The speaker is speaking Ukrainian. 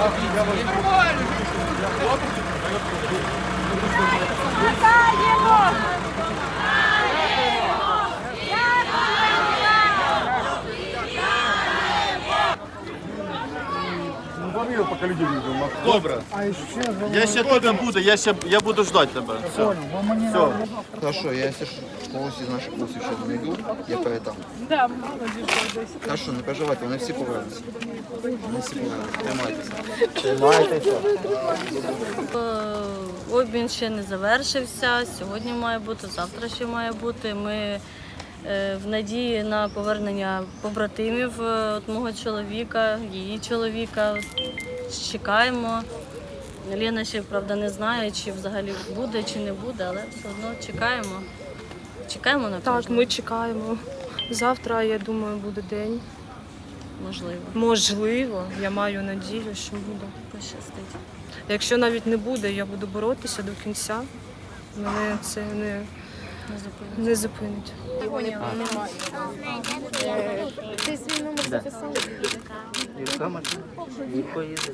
Я вас... Добре. Я ще тебе буду, я ще я буду ждати тебе. Все. Все. Хорошо, я если ж когось із наших курсів ще знайду, я передам. Да, молодіж десь. Хорошо, не переживайте, вони всі повернуться. Вони всі повернуться. Тримайтеся. Е, Обмін ще не завершився. Сьогодні має бути, завтра ще має бути. Ми в надії на повернення побратимів е, от мого чоловіка, її чоловіка. Чекаємо. Лена ще правда не знає, чи взагалі буде, чи не буде, але все одно чекаємо. Чекаємо на Так, ми чекаємо. Завтра, я думаю, буде день. можливо. Можливо, я маю надію, що буде. Пощастить. Якщо навіть не буде, я буду боротися до кінця. Мене це не, Не зупинить. Ти свій номер записав? І саме, і поїде.